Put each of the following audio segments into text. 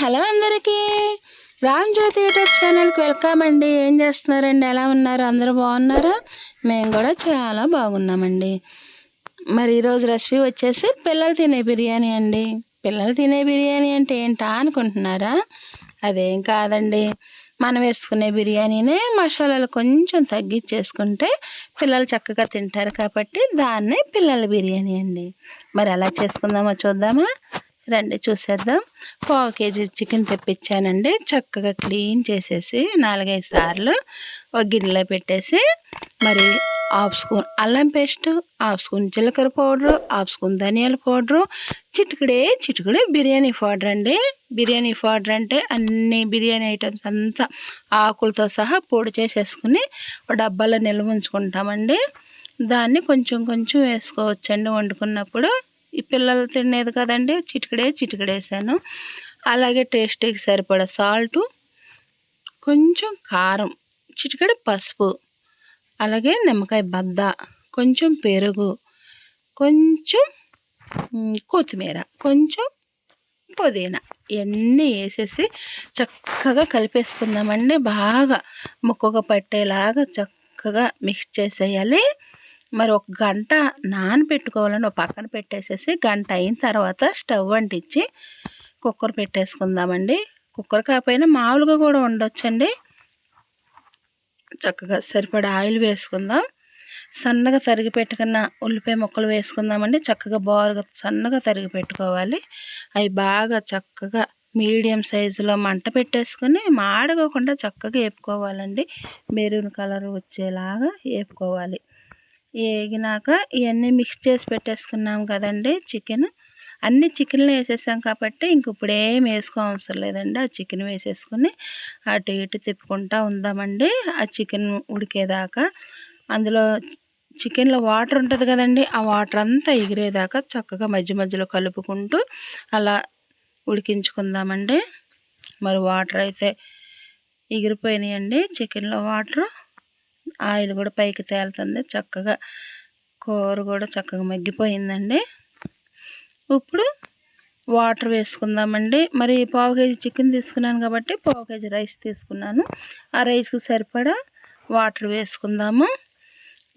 Hello అందరికీ. Ram Jyothi YouTube ఛానల్కి welcome అండి. ఏం చేస్తున్నారండి? ఎలా ఉన్నారు? అందరూ బాగున్నారా? మేము కూడా చాలా బాగున్నామండి. మరి ఈరోజు రెసిపీ వచ్చేసి పిల్లలు తినే బిర్యానీ అండి. పిల్లలు తినే బిర్యానీ అంటే ఏంటా అనుకుంటున్నారా? అదేం కాదండి. మనం వేసుకునే బిర్యానీనే మసాలాలు కొంచెం తగ్గించేసుకుంటే పిల్లలు చక్కగా తింటారు కాబట్టి దాన్నే పిల్లల బిర్యానీ అండి. మరి ఎలా చేసుకుందామో చూద్దామా? రండి చూసేద్దాం. పావు కేజీ చికెన్ తెప్పించానండి. చక్కగా క్లీన్ చేసేసి నాలుగైదు సార్లు ఒక గిన్నెలో పెట్టేసి మరి హాఫ్ స్పూన్ అల్లం పేస్ట్ హాఫ్ స్పూన్ జీలకర్ర పౌడరు హాఫ్ స్పూన్ ధనియాల పౌడరు చిటికడే చిటికడే బిర్యానీ పౌడర్ అండి. బిర్యానీ పౌడర్ అంటే అన్ని బిర్యానీ ఐటమ్స్ అంతా ఆకులతో సహా పొడి చేసేసుకుని డబ్బాలో నిల్వ ఉంచుకుంటామండి. దాన్ని కొంచెం కొంచెం వేసుకోవచ్చండి వండుకున్నప్పుడు. ఈ పిల్లలు తినేది కదండి చిటికడే చిటికడేసాను. అలాగే టేస్టీకి సరిపడా సాల్టు కొంచెం కారం చిటికడ పసుపు అలాగే నిమ్మకాయ బద్ద కొంచెం పెరుగు కొంచెం కొత్తిమీర కొంచెం పుదీనా ఇవన్నీ వేసేసి చక్కగా కలిపేసుకుందామండి. బాగా ముక్కగా పట్టేలాగా చక్కగా మిక్స్ చేసేయాలి. మరి ఒక గంట నానబెట్టుకోవాలని ఒక పక్కన పెట్టేసేసి గంట అయిన తర్వాత స్టవ్ అంటించి కుక్కర్ పెట్టేసుకుందామండి. కుక్కర్ కాకపోయినా మామూలుగా కూడా ఉండొచ్చండి చక్కగా సరిపడా ఆయిల్ వేసుకుందాం. సన్నగా తరిగి పెట్టుకున్న ఉల్లిపాయ ముక్కలు వేసుకుందామండి. చక్కగా బాగా సన్నగా తరిగి పెట్టుకోవాలి. అవి బాగా చక్కగా మీడియం సైజులో మంట పెట్టేసుకుని మాడగకుండా చక్కగా వేపుకోవాలండి మెరూన్ కలర్ వచ్చేలాగా వేపుకోవాలి వేగినాక ఇవన్నీ మిక్స్ చేసి పెట్టేసుకున్నాం కదండి చికెన్ అన్ని చికెన్లు వేసేసాం కాబట్టి ఇంక ఇప్పుడు ఏం వేసుకో అవసరం లేదండి. ఆ చికెన్ వేసేసుకుని అటు ఇటు తిప్పుకుంటూ ఉందామండి. ఆ చికెన్ ఉడికేదాకా అందులో చికెన్లో వాటర్ ఉంటుంది కదండి ఆ వాటర్ అంతా ఎగిరేదాకా చక్కగా మధ్య మధ్యలో కలుపుకుంటూ అలా ఉడికించుకుందామండి. మరి వాటర్ అయితే ఎగిరిపోయినాయండి చికెన్లో వాటర్ ఆయిల్ కూడా పైకి తేలుతుంది. చక్కగా కూర కూడా చక్కగా మగ్గిపోయిందండి. ఇప్పుడు వాటర్ వేసుకుందామండి. మరి పావు కేజీ చికెన్ తీసుకున్నాను కాబట్టి పావు కేజీ రైస్ తీసుకున్నాను. ఆ రైస్కి సరిపడా వాటర్ వేసుకుందాము.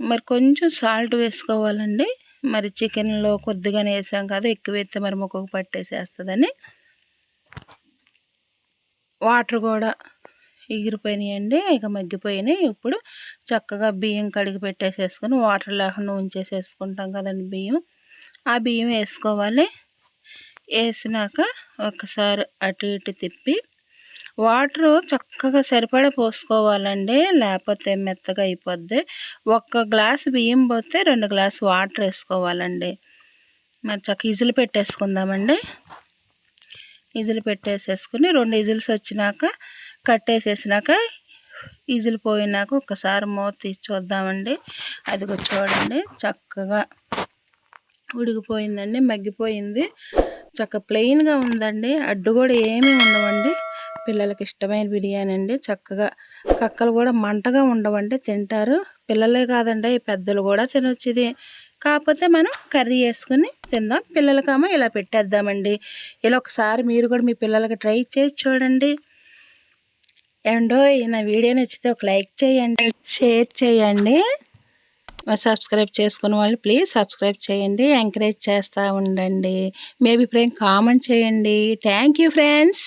మరి కొంచెం సాల్ట్ వేసుకోవాలండి. మరి చికెన్లో కొద్దిగానే వేసాం కదా ఎక్కువ వేస్తే మరి మొక్కకు పట్టేసేస్తుందని. వాటర్ కూడా ఎగిరిపోయినాయండి. ఇక మగ్గిపోయినాయి. ఇప్పుడు చక్కగా బియ్యం కడిగి పెట్టేసేసుకొని వాటర్ లేకుండా ఉంచేసేసుకుంటాం కదండి బియ్యం. ఆ బియ్యం వేసుకోవాలి. వేసినాక ఒకసారి అటు ఇటు తిప్పి వాటర్ చక్కగా సరిపడా పోసుకోవాలండి. లేకపోతే మెత్తగా అయిపోద్ది. ఒక్క గ్లాస్ బియ్యం పోతే రెండు గ్లాస్ వాటర్ వేసుకోవాలండి. మరి చక్క ఇజులు పెట్టేసుకుందామండి. ఇజులు పెట్టేసేసుకుని రెండు ఇజుల్స్ వచ్చినాక కట్టేసేసినాక ఈజులు పోయినాక ఒకసారి మూత తీసి చూద్దామండి. అది చూడండి చక్కగా ఉడికిపోయిందండి మగ్గిపోయింది. చక్క ప్లెయిన్గా ఉందండి అడ్డు కూడా ఏమీ ఉండవండి. పిల్లలకి ఇష్టమైన బిర్యానీ అండి చక్కగా కక్కలు కూడా మంటగా ఉండవండి తింటారు. పిల్లలే కాదండి పెద్దలు కూడా తినొచ్చేది కాకపోతే మనం కర్రీ వేసుకుని తిందాం పిల్లలకేమో ఇలా పెట్టేద్దామండి. ఇలా ఒకసారి మీరు కూడా మీ పిల్లలకి ట్రై చేసి చూడండి. ఏమండో నా వీడియో నచ్చితే ఒక లైక్ చేయండి షేర్ చేయండి. సబ్స్క్రైబ్ చేసుకున్న వాళ్ళు ప్లీజ్ సబ్స్క్రైబ్ చేయండి ఎంకరేజ్ చేస్తూ ఉండండి. మేబీ ఫ్రెండ్ కామెంట్ చేయండి. Thank you friends.